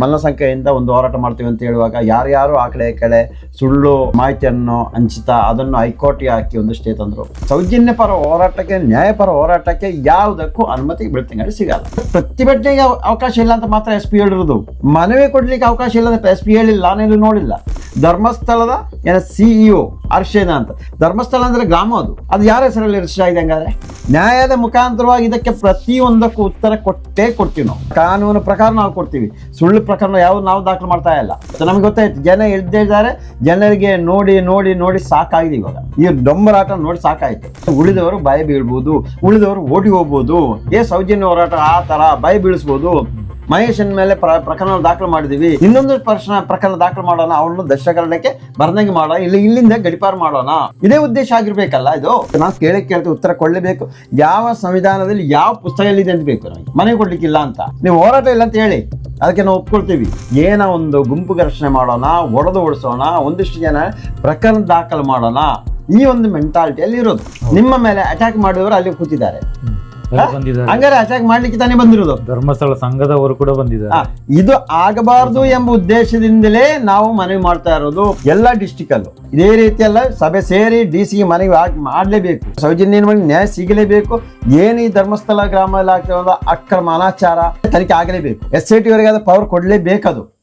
ಮಲ್ಲಸಂಖ್ಯೆಯಿಂದ ಒಂದು ಹೋರಾಟ ಮಾಡ್ತೀವಿ ಅಂತ ಹೇಳುವಾಗ ಯಾರ್ಯಾರು ಆ ಕಡೆ ಕಡೆ ಸುಳ್ಳು, ಮಾಹಿತಿಯನ್ನು ಹಂಚುತ್ತಾ ಅದನ್ನು ಹೈಕೋರ್ಟ್ಗೆ ಹಾಕಿ ಒಂದು ಸ್ಟೇ ತಂದ್ರು. ಸೌಜನ್ಯ ಪರ ಹೋರಾಟಕ್ಕೆ, ನ್ಯಾಯಪರ ಹೋರಾಟಕ್ಕೆ ಯಾವುದಕ್ಕೂ ಅನುಮತಿ ಬೆಳ್ತಂಗಡಿ ಸಿಗಲ್ಲ. ಪ್ರತಿಭಟನೆಗೆ ಅವಕಾಶ ಇಲ್ಲ ಅಂತ ಮಾತ್ರ ಎಸ್ ಪಿ ಹೇಳಿರೋದು. ಮನವಿ ಕೊಡ್ಲಿಕ್ಕೆ ಅವಕಾಶ ಇಲ್ಲ ಅಂತ ಎಸ್ ಪಿ ಹೇಳಿಲ್ಲ ನಾನೇನು ನೋಡಿಲ್ಲ. ಧರ್ಮಸ್ಥಳದ ಏನ ಸಿಇಒ ಅರ್ಷೇನ ಅಂತ. ಧರ್ಮಸ್ಥಳ ಅಂದ್ರೆ ಗ್ರಾಮ ಅದು. ಅದು ಯಾರ ಹೆಸರಲ್ಲಿ ರಿಜಿಸ್ಟರ್ ಆಗಿದೆ ಹಂಗಾದ್ರೆ? ನ್ಯಾಯದ ಮುಖಾಂತರವಾಗಿ ಇದಕ್ಕೆ ಪ್ರತಿಯೊಂದಕ್ಕೂ ಉತ್ತರ ಕೊಟ್ಟೇ ಕೊಡ್ತೀವಿ ನಾವು. ಕಾನೂನು ಪ್ರಕಾರ ನಾವು ಕೊಡ್ತೀವಿ. ಸುಳ್ಳು ಪ್ರಕರಣ ಯಾವ್ದು ನಾವು ದಾಖಲು ಮಾಡ್ತಾ ಇಲ್ಲ. ನಮ್ಗೆ ಗೊತ್ತಾಯ್ತು, ಜನ ಇದ್ದಾರೆ ಜನರಿಗೆ ನೋಡಿ ನೋಡಿ ನೋಡಿ ಸಾಕಾಗಿದೆ ಇವಾಗ. ಈ ಡೊಂಬರಾಟ ನೋಡಿ ಸಾಕಾಯ್ತು. ಉಳಿದವರು ಭಯ ಬೀಳ್ಬೋದು, ಉಳಿದವರು ಓಡಿ ಹೋಗ್ಬೋದು, ಏ ಸೌಜನ್ಯ ಹೋರಾಟ ಆ ತರ ಭಯ ಬೀಳಿಸ್ಬೋದು. ಮಹೇಶನ್ ಮೇಲೆ ಪ್ರ ಪ್ರಕರಣ ದಾಖಲು ಮಾಡಿದೀವಿ. ಇನ್ನೊಂದು ಪ್ರಶ್ನ ಪ್ರಕರಣ ದಾಖಲು ಮಾಡೋಣ ಅವನು ದಶಕರಣಕ್ಕೆ ಬರ್ದಂಗೆ ಮಾಡೋಣ, ಇಲ್ಲಿ ಇಲ್ಲಿಂದ ಗಡಿಪಾರು ಮಾಡೋಣ. ಇದೇ ಉದ್ದೇಶ ಆಗಿರ್ಬೇಕಲ್ಲ ಇದು? ನಾವು ಕೇಳಿ ಕೇಳ್ತೀವಿ ಉತ್ತರ ಕೊಡಲೇಬೇಕು. ಯಾವ ಸಂವಿಧಾನದಲ್ಲಿ ಯಾವ ಪುಸ್ತಕದಲ್ಲಿ ಇದೆ ಅಂತ ಬೇಕು ನಮಗೆ? ಮನೆ ಕೊಡ್ಲಿಕ್ಕಿಲ್ಲ ಅಂತ. ನೀವು ಹೋರಾಟ ಇಲ್ಲ ಅಂತ ಹೇಳಿ. ಅದಕ್ಕೆ ನಾವು ಒಪ್ಕೊಳ್ತೀವಿ. ಏನೋ ಒಂದು ಗುಂಪು ಘರ್ಷಣೆ ಮಾಡೋಣ, ಒಡೆದು ಓಡಿಸೋಣ, ಒಂದಿಷ್ಟು ಜನ ಪ್ರಕರಣ ದಾಖಲು ಮಾಡೋಣ. ಈ ಒಂದು ಮೆಂಟಾಲಿಟಿಯಲ್ಲಿ ಇರೋದು. ನಿಮ್ಮ ಮೇಲೆ ಅಟ್ಯಾಕ್ ಮಾಡಿದವರು ಅಲ್ಲಿ ಕೂತಿದ್ದಾರೆ. ಬಂದಿದ್ದಾರೆ. ಹಂಗಾರೆ ಅಟ್ಯಾಕ್ ಮಾಡ್ಲಿಕ್ಕೆ ತಾನೇ ಬಂದಿರೋದು? ಧರ್ಮಸ್ಥಳ ಸಂಘದವರು ಕೂಡ ಬಂದಿದ್ದಾರೆ. ಇದು ಆಗಬಾರದು ಎಂಬ ಉದ್ದೇಶದಿಂದಲೇ ನಾವು ಮನವಿ ಮಾಡ್ತಾ ಇರೋದು ಎಲ್ಲ ಡಿಸ್ಟಿಕ್ ಅಲ್ಲೂ. ಇದೇ ರೀತಿಯೆಲ್ಲ ಸಭೆ ಸೇರಿ ಡಿ ಸಿ ಮನವಿ ಮಾಡಲೇಬೇಕು ಮಾಡ್ಲೇಬೇಕು. ಸೌಜನ್ಯ ನ್ಯಾಯ ಸಿಗಲೇಬೇಕು. ಏನು ಈ ಧರ್ಮಸ್ಥಳ ಗ್ರಾಮದಲ್ಲಿ ಆಗ್ತಿರೋದು ಅಕ್ರಮ ಅನಾಚಾರ ತನಿಖೆ ಆಗಲೇಬೇಕು. ಎಸ್ ಐ ಟಿ ಅವರಿಗೆ ಅದು ಪವರ್ ಕೊಡ್ಲೇಬೇಕದು.